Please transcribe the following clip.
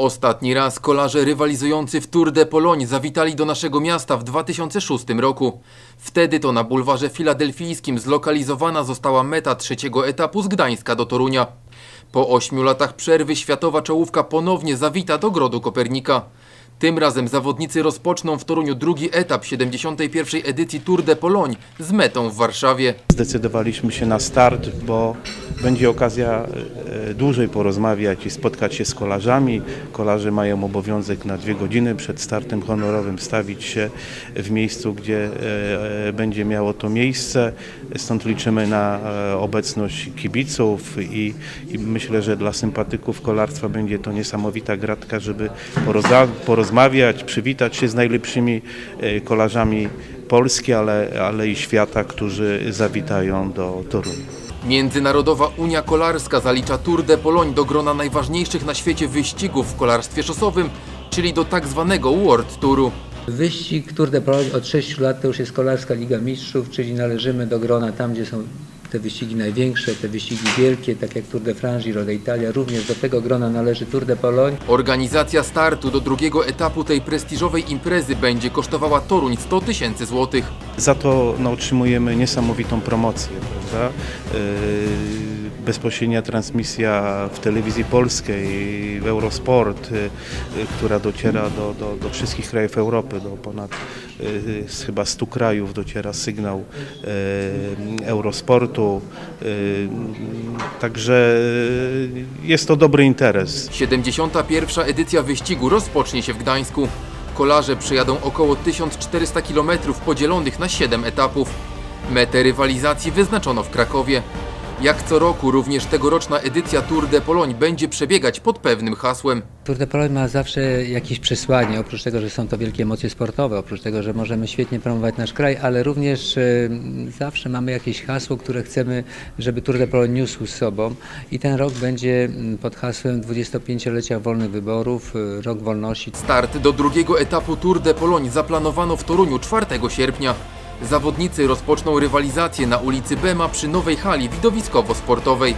Ostatni raz kolarze rywalizujący w Tour de Pologne zawitali do naszego miasta w 2006 roku. Wtedy to na bulwarze filadelfijskim zlokalizowana została meta trzeciego etapu z Gdańska do Torunia. Po ośmiu latach przerwy światowa czołówka ponownie zawita do Grodu Kopernika. Tym razem zawodnicy rozpoczną w Toruniu drugi etap 71. edycji Tour de Pologne z metą w Warszawie. Zdecydowaliśmy się na start, bo będzie okazja e, dłużej porozmawiać i spotkać się z kolarzami. Kolarze mają obowiązek na dwie godziny przed startem honorowym stawić się w miejscu, gdzie e, będzie miało to miejsce. Stąd liczymy na e, obecność kibiców i, i myślę, że dla sympatyków kolarstwa będzie to niesamowita gratka, żeby porozma- porozmawiać, przywitać się z najlepszymi e, kolarzami Polski, ale, ale i świata, którzy zawitają do Torunia. Międzynarodowa Unia Kolarska zalicza Tour de Pologne do grona najważniejszych na świecie wyścigów w kolarstwie szosowym, czyli do tak zwanego World Touru. Wyścig Tour de Pologne od 6 lat to już jest Kolarska Liga Mistrzów, czyli należymy do grona tam, gdzie są te wyścigi największe, te wyścigi wielkie, tak jak Tour de France, Giro d'Italia. Również do tego grona należy Tour de Pologne. Organizacja startu do drugiego etapu tej prestiżowej imprezy będzie kosztowała Toruń 100 tysięcy złotych. Za to no, otrzymujemy niesamowitą promocję, prawda? Yy, bezpośrednia transmisja w telewizji polskiej, w Eurosport, yy, yy, która dociera do, do, do wszystkich krajów Europy, do ponad z chyba 100 krajów dociera sygnał Eurosportu. Także jest to dobry interes. 71. edycja wyścigu rozpocznie się w Gdańsku. Kolarze przejadą około 1400 km podzielonych na 7 etapów. Metę rywalizacji wyznaczono w Krakowie. Jak co roku również tegoroczna edycja Tour de Pologne będzie przebiegać pod pewnym hasłem. Tour de Pologne ma zawsze jakieś przesłanie, oprócz tego, że są to wielkie emocje sportowe, oprócz tego, że możemy świetnie promować nasz kraj, ale również e, zawsze mamy jakieś hasło, które chcemy, żeby Tour de Pologne niósł z sobą i ten rok będzie mm, pod hasłem 25-lecia wolnych wyborów, e, rok wolności. Start do drugiego etapu Tour de Pologne zaplanowano w Toruniu 4 sierpnia. Zawodnicy rozpoczną rywalizację na ulicy Bema przy nowej hali widowiskowo-sportowej.